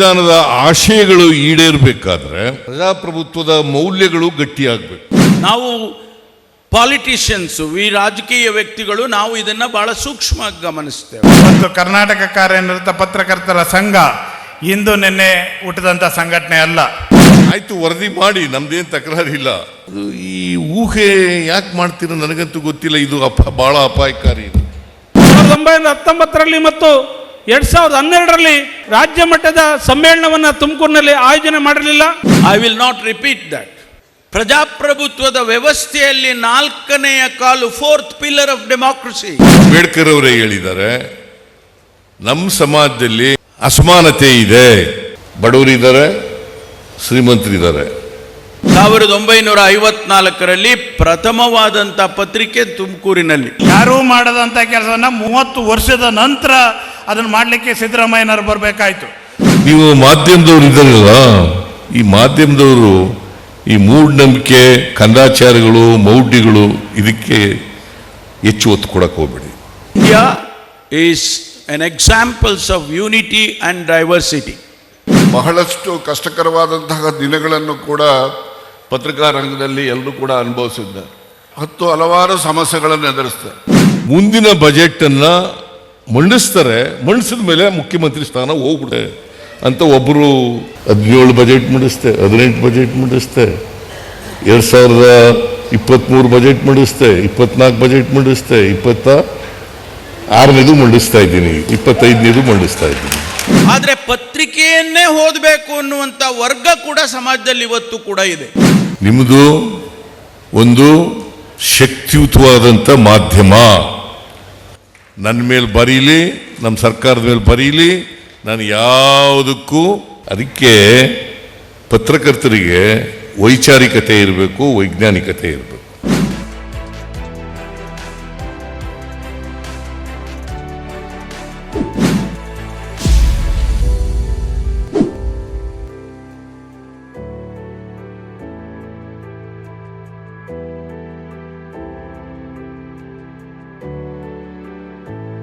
ಸಂವಿಧಾನದ ಆಶಯಗಳು ಈಡೇರಬೇಕಾದ್ರೆ ಪ್ರಜಾಪ್ರಭುತ್ವದ ಮೌಲ್ಯಗಳು ಗಟ್ಟಿಯಾಗಬೇಕು. ನಾವು ಪಾಲಿಟಿಷಿಯನ್ಸ್ ಈ ರಾಜಕೀಯ ವ್ಯಕ್ತಿಗಳು ನಾವು ಇದನ್ನ ಬಹಳ ಸೂಕ್ಷ್ಮವಾಗಿ ಗಮನಿಸ್ತೇವೆ. ಮತ್ತು ಕರ್ನಾಟಕ ಕಾರ್ಯನಿರತ ಪತ್ರಕರ್ತರ ಸಂಘ ಇಂದು ನಿನ್ನೆ ಹುಟ್ಟಿದಂಥ ಸಂಘಟನೆ ಅಲ್ಲ. ಆಯ್ತು ವರದಿ ಮಾಡಿ ನಮ್ದೇನು ತಕರಾರಿಲ್ಲ ಇಲ್ಲ. ಈ ಊಹೆ ಯಾಕೆ ಮಾಡ್ತೀರೋ ನನಗಂತೂ ಗೊತ್ತಿಲ್ಲ ಇದು ಅಪ ಬಹಳ ಅಪಾಯಕಾರಿ ಇದು. ಸಾವಿರದ ಒಂಬೈನೂರ ಹತ್ತೊಂಬತ್ತರಲ್ಲಿ ಮತ್ತು ಎರಡ್ ಸಾವಿರದ ಹನ್ನೆರಡರಲ್ಲಿ ರಾಜ್ಯ ಮಟ್ಟದ ಸಮ್ಮೇಳನವನ್ನು ತುಮಕೂರಿನಲ್ಲಿ ಆಯೋಜನೆ ಮಾಡಿರಲಿಲ್ಲ. I will not repeat that ಪ್ರಜಾಪ್ರಭುತ್ವದ ವ್ಯವಸ್ಥೆಯಲ್ಲಿ ನಾಲ್ಕನೆಯ ಕಾಲು fourth pillar of democracy Ambedkar ಅವರೇ ಹೇಳಿದ್ದಾರೆ ನಮ್ಮ ಸಮಾಜದಲ್ಲಿ ಅಸಮಾನತೆ ಇದೆ. ಬಡವರಿದ್ದಾರೆ ಶ್ರೀಮಂತರಿದ್ದಾರೆ. ಸಾವಿರದ ಒಂಬೈನೂರ ಐವತ್ನಾಲ್ಕರಲ್ಲಿ ಪ್ರಥಮವಾದಂಥ ಪತ್ರಿಕೆ ತುಮಕೂರಿನಲ್ಲಿ. ಯಾರೂ ಮಾಡದಂಥ ಕೆಲಸವನ್ನ ಮೂವತ್ತು ವರ್ಷದ ನಂತರ ಅದನ್ನು ಮಾಡಲಿಕ್ಕೆ ಸಿದ್ದರಾಮಯ್ಯನವರು ಬರಬೇಕಾಯ್ತು. ನೀವು ಮಾಧ್ಯಮದವರು ಇದ್ದಾರಲ್ಲ ಈ ಮಾಧ್ಯಮದವರು ಈ ಮೂಢನಂಬಿಕೆ ಕಂದಾಚಾರಗಳು ಮೌಢ್ಯಗಳು ಇದಕ್ಕೆ ಹೆಚ್ಚು ಒತ್ತು ಕೊಡಕ್ಕೆ ಹೋಗ್ಬೇಡಿ. India is an examples of unity and diversity ಬಹಳಷ್ಟು ಕಷ್ಟಕರವಾದಂತಹ ದಿನಗಳನ್ನು ಕೂಡ ಪತ್ರಿಕಾ ರಂಗದಲ್ಲಿ ಎಲ್ಲರೂ ಕೂಡ ಅನುಭವಿಸಿದ್ದಾರೆ. ಹತ್ತು ಹಲವಾರು ಸಮಸ್ಯೆಗಳನ್ನು ಎದುರಿಸ್ತಾರೆ. ಮುಂದಿನ ಬಜೆಟ್ ಅನ್ನ ಮಂಡಿಸ್ತಾರೆ ಮಂಡಿಸಿದ ಮೇಲೆ ಮುಖ್ಯಮಂತ್ರಿ ಸ್ಥಾನ ಹೋಗ್ಬಿಡುತ್ತೆ ಅಂತ ಒಬ್ಬರು ಹದಿನೇಳು ಬಜೆಟ್ ಮಂಡಿಸ್ತೆ ಹದಿನೆಂಟು ಬಜೆಟ್ ಮಂಡಿಸ್ತೆ ಎರಡು ಸಾವಿರದ ಇಪ್ಪತ್ತ್ಮೂರು ಬಜೆಟ್ ಮಂಡಿಸ್ತೆ ಇಪ್ಪತ್ನಾಲ್ಕು ಬಜೆಟ್ ಮಂಡಿಸ್ತೆ ಇಪ್ಪತ್ತ ಆರನೇದು ಮಂಡಿಸ್ತಾ ಇದ್ದೀನಿ ಇಪ್ಪತ್ತೈದನೇದು ಮಂಡಿಸ್ತಾ ಇದ್ದೀನಿ. ಆದರೆ ಪತ್ರಿಕೆಯನ್ನೇ ಓದಬೇಕು ಅನ್ನುವಂಥ ವರ್ಗ ಕೂಡ ಸಮಾಜದಲ್ಲಿ ಇವತ್ತು ಕೂಡ ಇದೆ. ನಿಮ್ಮದು ಒಂದು ಶಕ್ತಿಯುತವಾದಂಥ ಮಾಧ್ಯಮ. ನನ್ನ ಮೇಲೆ ಬರೀಲಿ ನಮ್ಮ ಸರ್ಕಾರದ ಮೇಲೆ ಬರೀಲಿ, ನಾನು ಯಾವುದಕ್ಕೂ ಅದಕ್ಕೆ ಪತ್ರಕರ್ತರಿಗೆ ವೈಚಾರಿಕತೆ ಇರಬೇಕು, ವೈಜ್ಞಾನಿಕತೆ ಇರಬೇಕು.